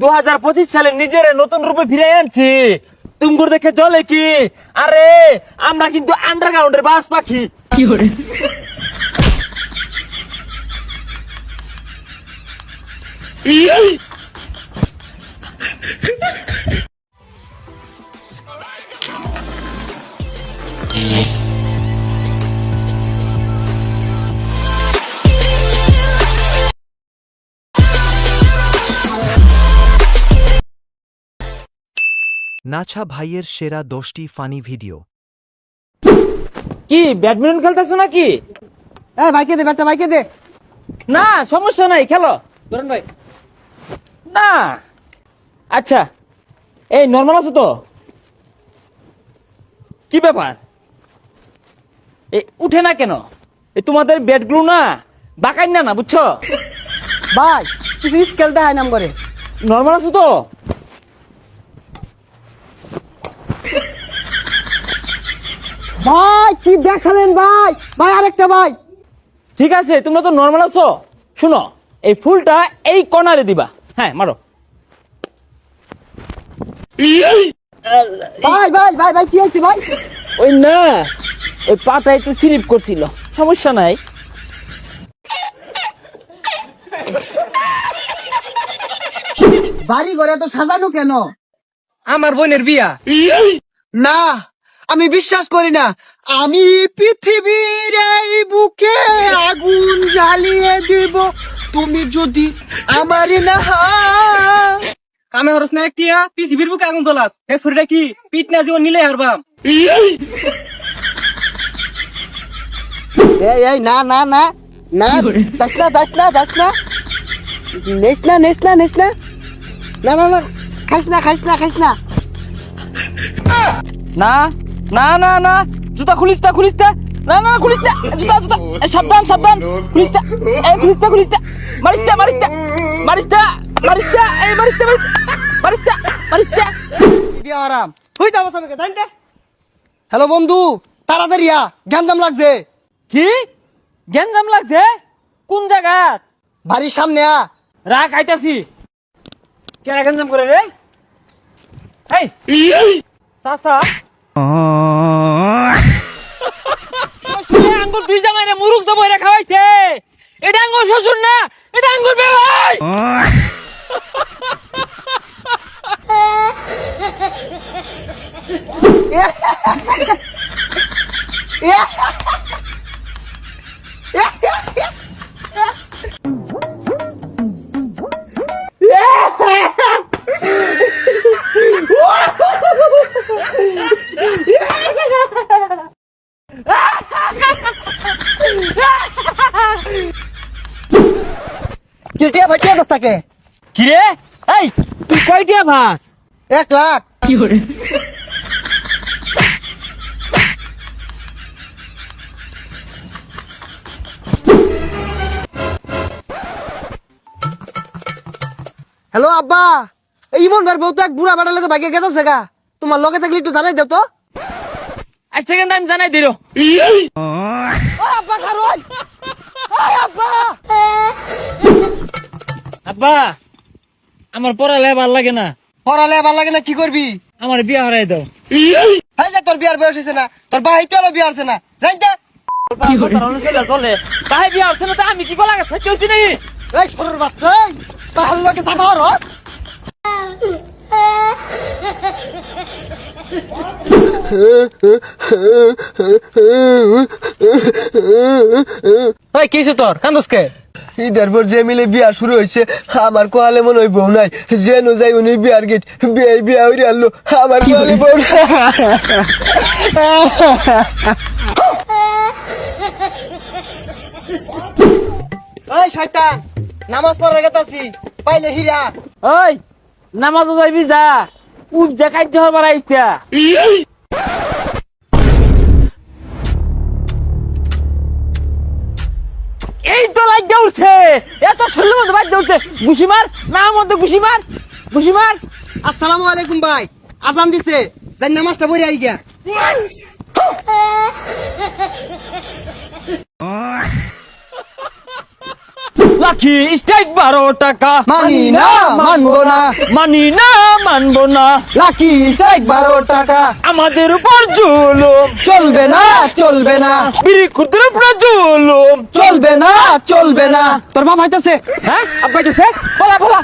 দু হাজার পঁচিশ সালে নিজের নতুন রূপে ফিরে আনছি। তুমগুর দেখে চলে কি? আরে আমরা কিন্তু আন্ডারগ্রাউন্ডের বাস পাখি। নাছা ভাইয়ের সেরা দশটি ফানি ভিডিও। কি ব্যাডমিন্টন খেলতেছো নাকি? ভাইকে দে ব্যাটটা ভাইকে দে। না সমস্যা নাই খেলো। ধরেন ভাই। না। আচ্ছা এই নর্মাল আছো তো? কি ব্যাপার? এ উঠে না কেন? এ তোমাদের বেডগুলো না? বাঁকাই না না বুঝছ? ভাই কিছু স্কেল দেখায় নাম করে। নর্মাল আছো তো? ভাই কি দেখালেন ভাই? ভাই আরেকটা ভাই। ঠিক আছে তোমরা তো নর্মাল আছো? শুনো এই ফুলটা এই কর্নারে দিবা। হ্যাঁ মারো। ভাই ভাই ভাই ভাই কি হয়েছে ভাই? ওই না ওই পাটা একটু স্লিপ করছিল। সমস্যা নাই। বাড়ি ঘরে তো সাজানো কেন? আমার বোনের বিয়া। না আমি বিশ্বাস করি না। আমি পৃথিবীর এই বুকে আগুন জ্বালিয়ে দিব। তুমি যদি আমার না কামে হরস না একটিয়া পৃথিবীর বুকে আগুন তোলাস এক শরীরটা কি? পিট না জীবন নিলে হারবাম এই এই না না না না। যাস না যাস না যাস না। নেস না নেস না নেস না। না না না। খাইস না খাইস না খাইস না। না? না না না জুতা খুলিস না খুলিস না না না খুলিস না জুতা জুতা। সাবধান সাবধান। খুলিস না এই খুলিস না খুলিস না মারিস না মারিস না মারিস না মারিস না এই মারিস না মারিস না মারিস না বিয়া আরাম? হই যাব সবাইকে তাই না হ্যালো বন্ধু তাড়াতাড়ি আ গ্যাঞ্জাম লাগছে। কি? গ্যাঞ্জাম লাগছে? কোন জায়গা? বাড়ির সামনে আ। রাগ আইতাছি। কেন গ্যাঞ্জাম করে রে? এই সাসা আঙ্গুর দুই জামাই রে মুরুখ তো বইরা খাওয়াইছে। এটা আঙ্গুর শ্বশুর না, এটা আঙ্গুর বেবাই কেটিয়া ভাইটিয়া দশ থাকে কি রে? এই তুই কয়টিয়া ভাস? এক লাখ। হ্যালো আব্বা এই ইমন ভাই বউ তো এক বুড়া বেটার লগে বাইকে গেছে গা। তোমার লগে থাকলে একটু জানাই দাও তো। এক সেকেন্ড আমি জানাই দিল। ও আব্বা ওই আব্বা। আব্বা আমার পড়ালে ভালো লাগে না। পড়ালে ভালো লাগে না কি করবি? আমার বিয়া হারাই দাও। হ্যাঁ যে তোর বিয়ার বয়স হয়েছে না তোর ভাই তো বিয়া হচ্ছে না জানতে চলে। তাই বিয়া হচ্ছে না আমি কি কলা গাছ চলছি নাকি? এই সরুর বাচ্চা তাহলে লোকে চাপা রস ওই কিসে তোর? কান্দসকে ঈদের পর যে মিলে বিয়া শুরু হয়েছে আমার কোয়ালে মনে হয় বউ নাই। যেন যাই উনি বিয়ার গেট বিয়ে বিয়া হইরে আনলো। আমার কোয়ালে বউ। ওই শয়তান নামাজ পড়ার গেতাছি পাইলে হীরা। ওই নামাজ যাইবি যা। উপ যা কাজ হবার আইস্তা উঠছে এত শরীরের মধ্যে উঠছে ঘুষি মার না মধ্যে ঘুষি মার ঘুষি মার। আসসালামু আলাইকুম ভাই আজান দিছে যাই নামাজটা পড়ে আই গিয়া লাখি স্ট্রাইক বারো টাকা। মানি না মানবো না। মানি না মানবো না। লাখি স্ট্রাইক বারো টাকা। আমাদের উপর জুলুম। চলবে না চলবে না। বিড়ি খুদের উপরে জুলুম। চলবে না চলবে না। তোর মা ভাইতেছে হ্যাঁ আব্বাইতেছে বলা বলা।